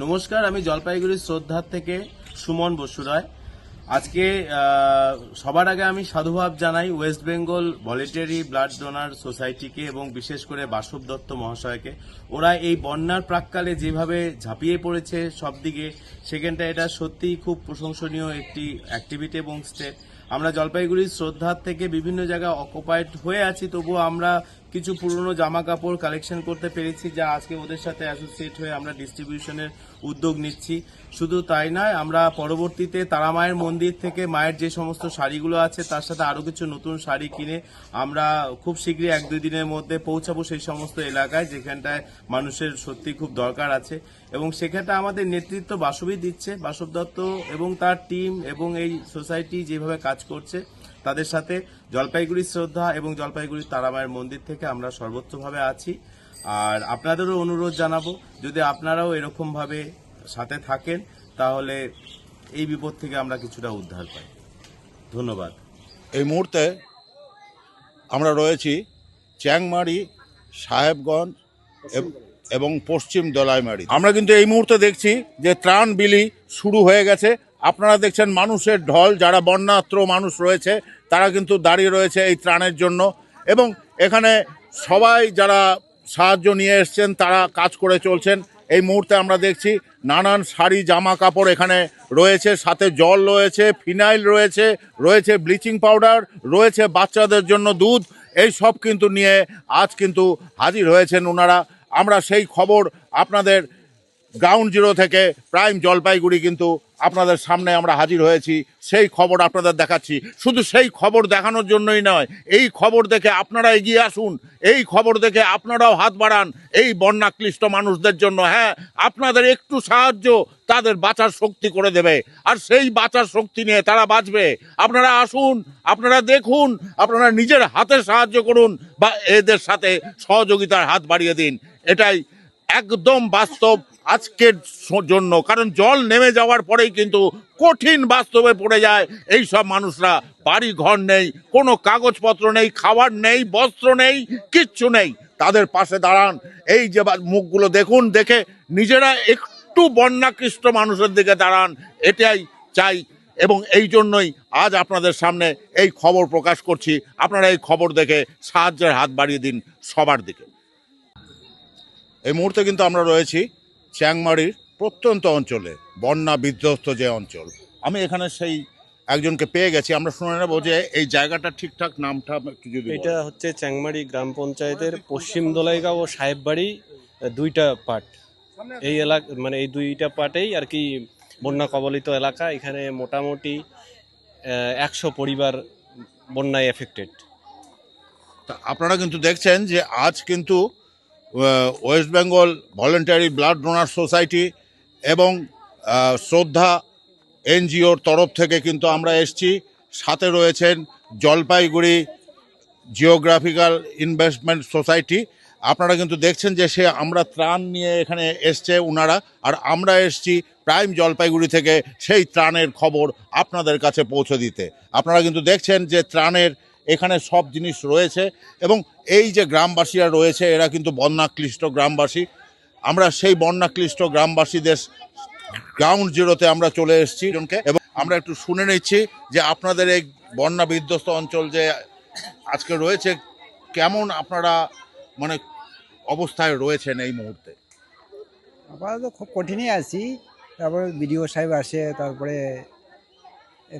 নমস্কার, আমি জলপাইগুড়ির শ্রদ্ধার থেকে সুমন বসু রায়। আজকে সবার আগে আমি সাধুভাব জানাই West Bengal voluntary blood donor সোসাইটিকে এবং বিশেষ করে বাসব দত্ত মহাশয়কে। ওরা এই বন্যার প্রাককালে যেভাবে ঝাঁপিয়ে পড়েছে সব দিকে সেখানটা এটা সত্যিই খুব প্রশংসনীয় একটি অ্যাক্টিভিটি এবং স্টেপ আমরা জলপাইগুড়ির শ্রদ্ধার থেকে বিভিন্ন জায়গায় অকুপাইড হয়ে আছি, তবুও আমরা কিছু পুরনো জামা কাপড় কালেকশন করতে পেরেছি যা আজকে ওদের সাথে অ্যাসোসিয়েট হয়ে আমরা ডিস্ট্রিবিউশনের উদ্যোগ নিচ্ছি। শুধু তাই নয়, আমরা পরবর্তীতে তারা মায়ের মন্দির থেকে মায়ের যে সমস্ত শাড়িগুলো আছে, তার সাথে আরও কিছু নতুন শাড়ি কিনে আমরা খুব শীঘ্রই এক দুই দিনের মধ্যে পৌঁছাবো সেই সমস্ত এলাকায় যেখানটায় মানুষের সত্যি খুব দরকার আছে। এবং সেখানটা আমাদের নেতৃত্ব বাসবই দিচ্ছে। বাসব দত্ত এবং তার টিম এবং এই সোসাইটি যেভাবে কাজ করছে। তাদের সাথে জলপাইগুড়ি শ্রদ্ধা এবং জলপাইগুড়ি তারামায়ের মন্দির থেকে আমরা সর্বোচ্চভাবে আছি। আর আপনাদেরও অনুরোধ জানাব, যদি আপনারাও এরকমভাবে সাথে থাকেন, তাহলে এই বিপদ থেকে আমরা কিছুটা উদ্ধার পাই। ধন্যবাদ। এই মুহূর্তে আমরা রয়েছি চ্যাংমারি, সাহেবগঞ্জ এবং পশ্চিম দলাইমারি। আমরা কিন্তু এই মুহূর্তে দেখছি যে ত্রাণ বিলি শুরু হয়ে গেছে। আপনারা দেখছেন মানুষের ঢল, যারা বন্যাত্র মানুষ রয়েছে, তারা কিন্তু দাঁড়িয়ে রয়েছে এই ত্রাণের জন্য। এবং এখানে সবাই যারা সাহায্য নিয়ে এসছেন, তারা কাজ করে চলছেন। এই মুহূর্তে আমরা দেখছি নানান শাড়ি জামা কাপড় এখানে রয়েছে, সাথে জল রয়েছে, ফিনাইল রয়েছে রয়েছে ব্লিচিং পাউডার, রয়েছে বাচ্চাদের জন্য দুধ। এই সব কিন্তু নিয়ে আজ কিন্তু হাজির হয়েছেন ওনারা আমরা সেই খবর আপনাদের গ্রাউন্ড জিরো থেকে প্রাইম জলপাইগুড়ি কিন্তু আপনাদের সামনে আমরা হাজির হয়েছি। সেই খবর আপনাদের দেখাচ্ছি। শুধু সেই খবর দেখানোর জন্যই নয়, এই খবর দেখে আপনারা এগিয়ে আসুন। এই খবর দেখে আপনারাও হাত বাড়ান এই বন্যাক্লিষ্ট মানুষদের জন্য। হ্যাঁ আপনাদের একটু সাহায্য তাদের বাঁচার শক্তি করে দেবে। আর সেই বাঁচার শক্তি নিয়ে তারা বাঁচবে। আপনারা আসুন, আপনারা দেখুন, আপনারা নিজের হাতে সাহায্য করুন বা এদের সাথে সহযোগিতার হাত বাড়িয়ে দিন। এটাই একদম বাস্তব আজকের জন্য। কারণ জল নেমে যাওয়ার পরেই কিন্তু কঠিন বাস্তবে পড়ে যায়। এই সব মানুষরা বাড়ি ঘর নেই, কোনো কাগজপত্র নেই, খাবার নেই, বস্ত্র নেই, কিচ্ছু নেই। তাদের পাশে দাঁড়ান। এই যে মুখগুলো দেখুন, দেখে নিজেরা একটু বন্যাকৃষ্ট মানুষের দিকে দাঁড়ান। এটাই চাই। এবং এই জন্যই আজ আপনাদের সামনে এই খবর প্রকাশ করছি। আপনারা এই খবর দেখে সাহায্যের হাত বাড়িয়ে দিন সবার দিকে। এই মুহূর্তে কিন্তু আমরা রয়েছি চ্যাংমারির প্রত্যন্ত অঞ্চলে বন্যা বিধ্বস্ত যে অঞ্চল। আমি এখানে সেই একজনকে পেয়ে গেছি। আমরা শুনে নেব যে এই জায়গাটা ঠিকঠাক নামটা একটু যদি এটা হচ্ছে চ্যাংমারি গ্রাম পঞ্চায়েতের পশ্চিম দলাইগাঁও ও সাহেববাড়ি দুইটা পার্ট এই এলাকা মানে এই দুইটা পার্টেই আর কি বন্যা কবলিত এলাকা। এখানে মোটামুটি একশো পরিবার বন্যায় এফেক্টেড তা আপনারা কিন্তু দেখছেন যে আজ কিন্তু West Bengal voluntary blood donor society এবং শ্রদ্ধা এনজিওর তরফ থেকে কিন্তু আমরা এসছি। সাথে রয়েছেন জলপাইগুড়ি জিওগ্রাফিক্যাল ইনভেস্টমেন্ট সোসাইটি। আপনারা কিন্তু দেখছেন যে সে আমরা ত্রাণ নিয়ে এখানে এসছে ওনারা আর আমরা এসছি প্রাইম জলপাইগুড়ি থেকে সেই ত্রাণের খবর আপনাদের কাছে পৌঁছে দিতে। আপনারা কিন্তু দেখছেন যে ত্রাণের এখানে সব জিনিস রয়েছে এবং এই যে গ্রামবাসীরা রয়েছে, এরা কিন্তু বন্যাক্লিষ্ট গ্রামবাসী। আমরা সেই বন্যাক্লিষ্ট গ্রামবাসীদের গ্রাউন্ড জিরোতে আমরা চলে এসেছি এবং আমরা একটু শুনে নিচ্ছি যে আপনাদের এই বন্যা বিধ্বস্ত অঞ্চল যে আজকে রয়েছে, কেমন আপনারা মানে অবস্থায় রয়েছেন এই মুহূর্তে? আপাতত খুব কঠিনই আছি। তারপরে বিডিও সাহেব আসে, তারপরে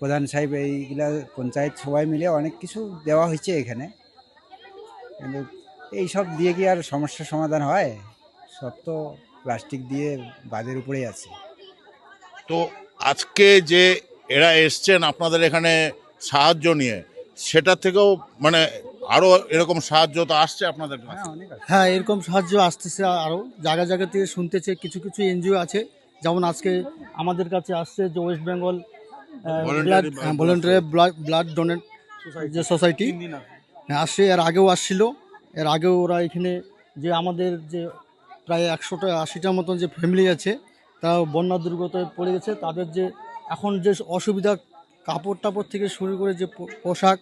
প্রধান সাহেব এইগুলা পঞ্চায়েত সবাই মিলে অনেক কিছু দেওয়া হয়েছে এখানে। কিন্তু এই সব দিয়ে কি আর সমস্যার সমাধান হয়? সব তো প্লাস্টিক দিয়ে বাদের উপরেই আছে। তো আজকে যে এরা এসছেন আপনাদের এখানে সাহায্য নিয়ে সেটা থেকেও মানে আরও এরকম সাহায্য তো আসছে আপনাদের হ্যাঁ হ্যাঁ এরকম সাহায্য আসতেছে আরও জায়গা জায়গা থেকে শুনতেছে কিছু কিছু এনজিও আছে। যেমন আজকে আমাদের কাছে আসছে যে West Bengal blood voluntary blood donate যে সোসাইটি হ্যাঁ আসছে এর আগেও আসছিল। এর আগেও ওরা এখানে যে আমাদের যে প্রায় একশোটা আশিটার মতন যে ফ্যামিলি আছে তারা বন্যা দুর্গতায় পড়ে গেছে। তাদের যে এখন যে অসুবিধা কাপড় টাপড় থেকে শুরু করে যে পোশাক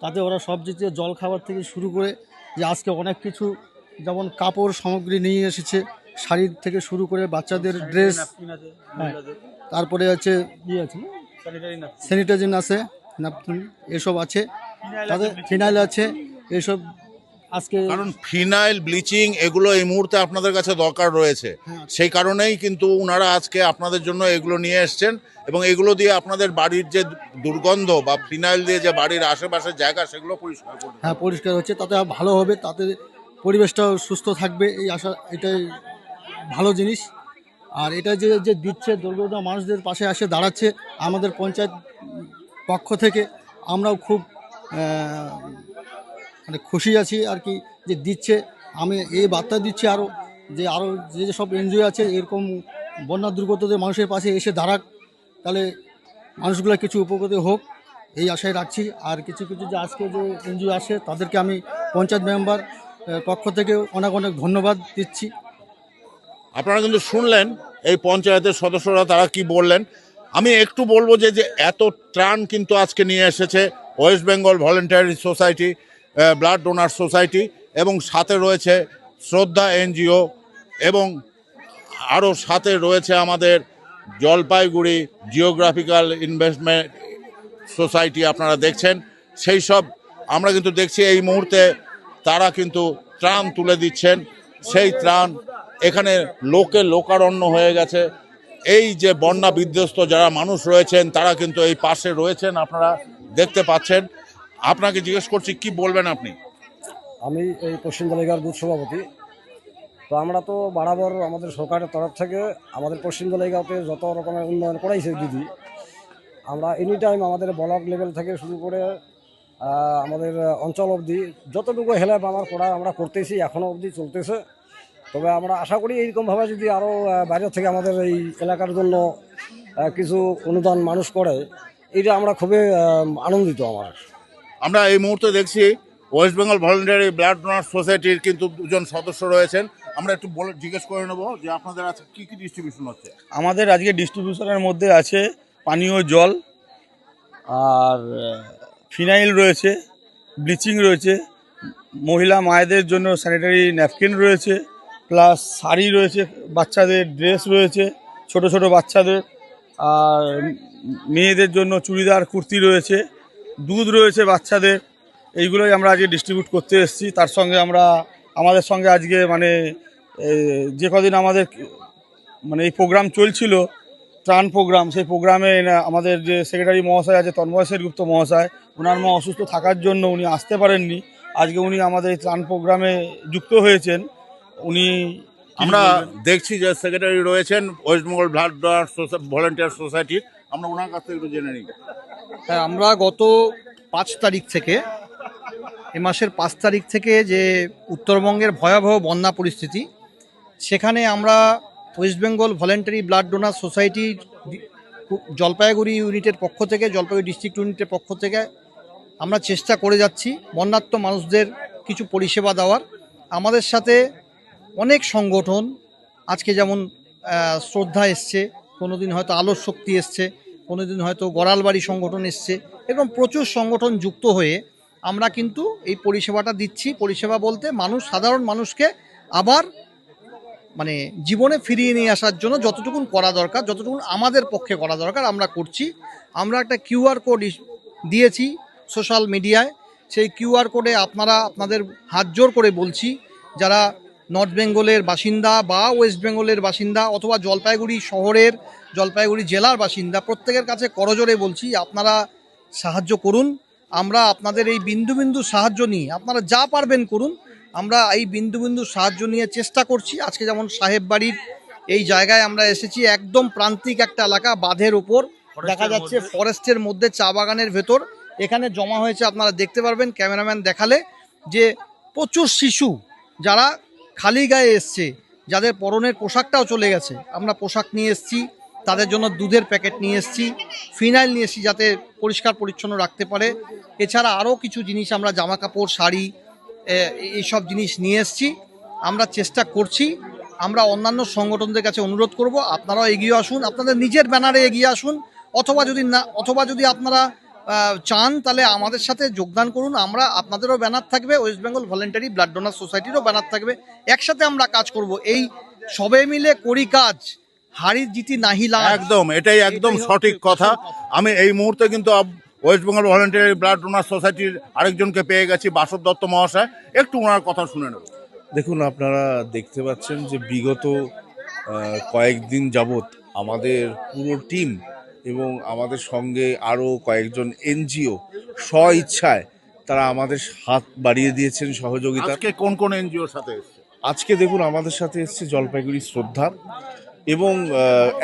তাতে ওরা সব দিতে জল খাবার থেকে শুরু করে যে আজকে অনেক কিছু যেমন কাপড় সামগ্রী নিয়ে এসেছে শাড়ির থেকে শুরু করে বাচ্চাদের ড্রেস হ্যাঁ। তারপরে আছে ইয়ে আছে স্যানিটাইজিং আছে ন্যাপকিন এসব আছে। তাদের ফিনাইল আছে এসব আজকে কারণ ফিনাইল ব্লিচিং এগুলো এই মুহূর্তে আপনাদের কাছে দরকার রয়েছে। সেই কারণেই কিন্তু ওনারা আজকে আপনাদের জন্য এগুলো নিয়ে এসছেন এবং এগুলো দিয়ে আপনাদের বাড়ির যে দুর্গন্ধ বা ফিনাইল দিয়ে যে বাড়ির আশেপাশের জায়গা সেগুলো পরিষ্কার করবে হ্যাঁ পরিষ্কার হচ্ছে। তাতে ভালো হবে তাতে পরিবেশটাও সুস্থ থাকবে এই আশা এটাই ভালো জিনিস। আর এটা যে যে দিচ্ছে দুর্গত মানুষদের পাশে আসে দাঁড়াচ্ছে আমাদের পঞ্চায়েত পক্ষ থেকে, আমরাও খুব মানে খুশি আছি আর কি যে দিচ্ছে। আমি এই বার্তা দিচ্ছি আরও যে আরও যে সব এনজিও আছে, এরকম বন্যা দুর্গতদের মানুষের পাশে এসে দাঁড়াক। তাহলে মানুষগুলো কিছু উপকৃত হোক, এই আশায় রাখছি। আর কিছু কিছু যে আজকে যে এনজিও আসে তাদেরকে আমি পঞ্চায়েত মেম্বার পক্ষ থেকে অনেক অনেক ধন্যবাদ দিচ্ছি। আপনারা কিন্তু শুনলেন এই পঞ্চায়েতের সদস্যরা তারা কি বললেন? আমি একটু বলব যে যে এত ত্রাণ কিন্তু আজকে নিয়ে এসেছে West Bengal voluntary society blood donor society এবং সাথে রয়েছে শ্রদ্ধা এনজিও এবং আরও সাথে রয়েছে আমাদের জলপাইগুড়ি জিওগ্রাফিক্যাল ইনভেস্টমেন্ট সোসাইটি আপনারা দেখছেন। সেই সব আমরা কিন্তু দেখছি এই মুহূর্তে তারা কিন্তু ত্রাণ তুলে দিচ্ছেন। সেই ত্রাণ এখানে লোকে লোকারণ্য হয়ে গেছে। এই যে বন্যা বিধ্বস্ত যারা মানুষ রয়েছেন, তারা কিন্তু এই পাশে রয়েছেন, আপনারা দেখতে পাচ্ছেন। আপনাকে জিজ্ঞেস করছি, কি বলবেন আপনি? আমি এই পশ্চিম দলেগার বুথ সভাপতি। তো আমরা তো বরাবর আমাদের সরকারের তরফ থেকে আমাদের পশ্চিম দলেগাঁওতে যত রকমের উন্নয়ন করাইছে দিদি, আমরা এনি টাইম আমাদের ব্লক লেভেল থেকে শুরু করে আমাদের অঞ্চল অবধি যতটুকু হেল্প আমার করা আমরা করতেছি এখনও অবধি চলতেছে। তবে আমরা আশা করি এইরকমভাবে যদি আরও বাইরে থেকে আমাদের এই এলাকার জন্য কিছু অনুদান মানুষ করে এটা আমরা খুবই আনন্দিত আমার। আমরা এই মুহূর্তে দেখছি West Bengal voluntary blood donor সোসাইটির কিন্তু দুজন সদস্য রয়েছেন। আমরা একটু বলে জিজ্ঞেস করে নেব যে আপনাদের আছে কি কি ডিস্ট্রিবিউশন হচ্ছে? আমাদের আজকে ডিস্ট্রিবিউশনের মধ্যে আছে পানীয় জল আর ফিনাইল রয়েছে ব্লিচিং রয়েছে মহিলা মায়েদের জন্য স্যানিটারি ন্যাপকিন রয়েছে প্লাস শাড়ি রয়েছে, বাচ্চাদের ড্রেস রয়েছে, ছোট ছোট বাচ্চাদের। আর মেয়েদের জন্য চুড়িদার, কুর্তি রয়েছে, দুধ রয়েছে বাচ্চাদের। এইগুলোই আমরা আজকে ডিস্ট্রিবিউট করতে এসেছি। তার সঙ্গে আমরা, আমাদের সঙ্গে আজকে মানে যে কদিন আমাদের মানে এই প্রোগ্রাম চলছিল, ত্রাণ প্রোগ্রাম সেই প্রোগ্রামে আমাদের যে সেক্রেটারি মহাশয় আছে, তন্ময় সেনগুপ্ত মহাশয় ওনার মা অসুস্থ থাকার জন্য উনি আসতে পারেননি। আজকে উনি আমাদের এই ত্রাণ প্রোগ্রামে যুক্ত হয়েছেন। উনি আমরা দেখছি যে সেক্রেটারি রয়েছেন West Bengal blood donor volunteer সোসাইটির। আমরা ওনার কাছ থেকে একটু জেনে নিই। হ্যাঁ আমরা গত পাঁচ তারিখ থেকে এ মাসের পাঁচ তারিখ থেকে যে উত্তরবঙ্গের ভয়াবহ বন্যা পরিস্থিতি সেখানে আমরা West Bengal voluntary blood donor society Jalpaiguri ইউনিটের পক্ষ থেকে জলপাইগুড়ি ডিস্ট্রিক্ট ইউনিটের পক্ষ থেকে আমরা চেষ্টা করে যাচ্ছি বন্যাত্ম মানুষদের কিছু পরিষেবা দেওয়ার। আমাদের সাথে অনেক সংগঠন আজকে যেমন শ্রদ্ধা এসছে কোনো দিন হয়তো আলোর শক্তি এসছে কোনো দিন হয়তো গড়ালবাড়ি সংগঠন এসছে, এরকম প্রচুর সংগঠন যুক্ত হয়ে আমরা কিন্তু এই পরিষেবাটা দিচ্ছি। পরিষেবা বলতে মানুষ, সাধারণ মানুষকে আবার মানে জীবনে ফিরিয়ে নিয়ে আসার জন্য যতটুকুন করা দরকার, যতটুকুন আমাদের পক্ষে করা দরকার আমরা করছি। আমরা একটা কিউআর কোড দিয়েছি সোশ্যাল মিডিয়ায়। সেই কিউআর কোডে আপনারা, আপনাদের হাত জোর করে বলছি, যারা নর্থ বেঙ্গলের বাসিন্দা বা ওয়েস্ট বেঙ্গলের বাসিন্দা অথবা জলপাইগুড়ি শহরের জলপাইগুড়ি জেলার বাসিন্দা প্রত্যেকের কাছে করজোরে বলছি আপনারা সাহায্য করুন। আমরা আপনাদের এই বিন্দু বিন্দু সাহায্য নিয়ে আপনারা যা পারবেন করুন। আমরা এই বিন্দু বিন্দু সাহায্য নিয়ে চেষ্টা করছি। আজকে যেমন সাহেব বাড়ির এই জায়গায় আমরা এসেছি একদম প্রান্তিক একটা এলাকা বাঁধের ওপর দেখা যাচ্ছে ফরেস্টের মধ্যে চা বাগানের ভেতর। এখানে জমা হয়েছে আপনারা দেখতে পারবেন ক্যামেরাম্যান দেখালে যে প্রচুর শিশু যারা খালি গায়ে এসছে, যাদের পরনের পোশাকটাও চলে গেছে। আমরা পোশাক নিয়ে এসেছি, তাদের জন্য দুধের প্যাকেট নিয়ে এসেছি, ফিনাইল নিয়ে এসেছি যাতে পরিষ্কার পরিচ্ছন্ন রাখতে পারে। এছাড়া আরও কিছু জিনিস আমরা জামা কাপড় শাড়ি এইসব জিনিস নিয়ে এসেছি। আমরা চেষ্টা করছি, আমরা অন্যান্য সংগঠনদের কাছে অনুরোধ করব, আপনারাও এগিয়ে আসুন, আপনাদের নিজের ব্যানারে এগিয়ে আসুন, অথবা যদি না, অথবা যদি আপনারা চান তাহলে আমাদের সাথে যোগদান করুন। আমরা আপনাদেরও ব্যানার থাকবে West Bengal voluntary blood donor সোসাইটিরও banner থাকবে। একসাথে আমরা কাজ করব। এই সবে মিলে করি কাজ। হারি জিতি নাহি একদম এটাই একদম সঠিক কথা। আমি এই মুহূর্তে কিন্তু West Bengal voluntary blood donor সোসাইটির আরেকজনকে পেয়ে গেছি বাসব দত্ত মহাশয়। একটু ওনার কথা শুনে নেব। দেখুন আপনারা দেখতে পাচ্ছেন যে বিগত কয়েকদিন যাবৎ আমাদের পুরো টিম এবং আমাদের সঙ্গে আরও কয়েকজন এনজিও স্ব ইচ্ছায় তারা আমাদের হাত বাড়িয়ে দিয়েছেন সহযোগিতা। আজকে কোন কোন এনজিওর সাথে এসছে? আজকে দেখুন আমাদের সাথে এসছে জলপাইগুড়ি শ্রদ্ধা এবং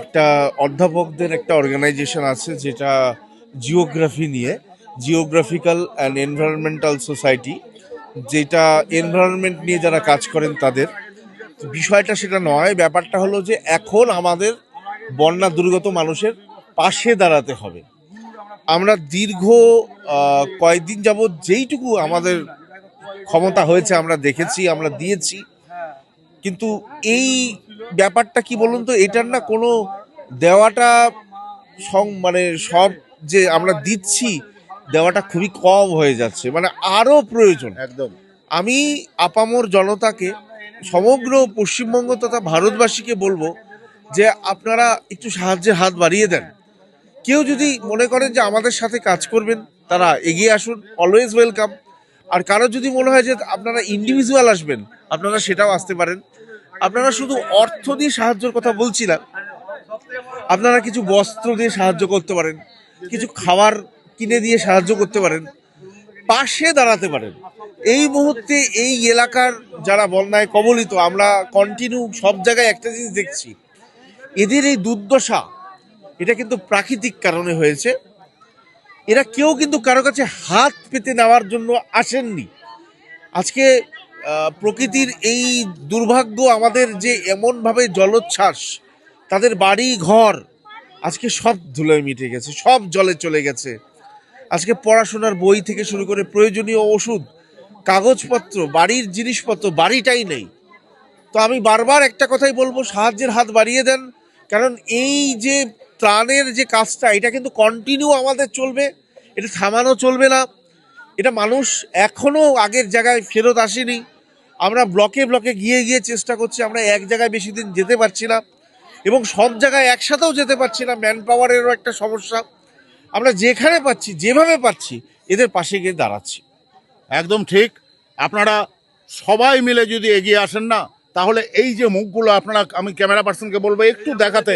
একটা অধ্যাপকদের একটা অর্গানাইজেশন আছে যেটা জিওগ্রাফি নিয়ে জিওগ্রাফিক্যাল অ্যান্ড এনভায়রনমেন্টাল সোসাইটি যেটা এনভায়রনমেন্ট নিয়ে যারা কাজ করেন তাদের। বিষয়টা সেটা নয় ব্যাপারটা হলো যে এখন আমাদের বন্যা দুর্গত মানুষের পাশে দাঁড়াতে হবে। আমরা দীর্ঘ কয়েকদিন যাবৎ যেইটুকু আমাদের ক্ষমতা হয়েছে আমরা দেখেছি আমরা দিয়েছি। কিন্তু এই ব্যাপারটা কি বলুন তো এটার না কোনো দেওয়াটা সং- মানে সব যে আমরা দিচ্ছি দেওয়াটা খুবই কম হয়ে যাচ্ছে। মানে আরও প্রয়োজন। একদম। আমি আপামর জনতাকে সমগ্র পশ্চিমবঙ্গ তথা ভারতবাসীকে বলব যে আপনারা একটু সাহায্যের হাত বাড়িয়ে দেন। কেউ যদি মনে করেন যে আমাদের সাথে কাজ করবেন, তারা এগিয়ে আসুন অলওয়েজ ওয়েলকাম আর কারও যদি মনে হয় যে আপনারা ইন্ডিভিজুয়াল আসবেন, আপনারা সেটাও আসতে পারেন। আপনারা শুধু অর্থ দিয়ে সাহায্যের কথা বলছি না, আপনারা কিছু বস্ত্র দিয়ে সাহায্য করতে পারেন, কিছু খাবার কিনে দিয়ে সাহায্য করতে পারেন, পাশে দাঁড়াতে পারেন। এই মুহূর্তে এই এলাকার যারা বন্যায় কবলিত, আমরা কন্টিনিউ সব জায়গায় একটা জিনিস দেখছি, এদের এই দুর্দশা এটা কিন্তু প্রাকৃতিক কারণে হয়েছে। এরা কেউ কিন্তু কারও কাছে হাত পেতে নেওয়ার জন্য আসেননি। আজকে প্রকৃতির এই দুর্ভাগ্য আমাদের যে এমনভাবে জলোচ্ছ্বাস, তাদের বাড়ি, ঘর, আজকে সব ধুলোয় মিটে গেছে, সব জলে চলে গেছে। আজকে পড়াশোনার বই থেকে শুরু করে প্রয়োজনীয় ওষুধ, কাগজপত্র, বাড়ির জিনিসপত্র, বাড়িটাই নেই। তো আমি বারবার একটা কথাই বলব, সাহায্যের হাত বাড়িয়ে দেন, কারণ এই যে ত্রাণের যে কাজটা, এটা কিন্তু কন্টিনিউ আমাদের চলবে, এটা থামানো চলবে না। এটা মানুষ এখনও আগের জায়গায় ফেরত আসেনি। আমরা ব্লকে ব্লকে গিয়ে গিয়ে চেষ্টা করছি, আমরা এক জায়গায় বেশি দিন যেতে পারছি না এবং সব জায়গায় একসাথেও যেতে পারছি না। ম্যান পাওয়ারেরও একটা সমস্যা। আমরা যেখানে পাচ্ছি, যেভাবে পাচ্ছি, এদের পাশে গিয়ে দাঁড়াচ্ছি। একদম ঠিক। আপনারা সবাই মিলে যদি এগিয়ে আসেন না তাহলে এই যে মুখগুলো আপনারা, আমি ক্যামেরা পার্সনকে বলব, একটু দেখাতে।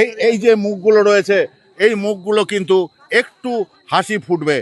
এই এই যে মুখগুলো রয়েছে, এই মুখগুলো কিন্তু একটু হাসি ফুটবে।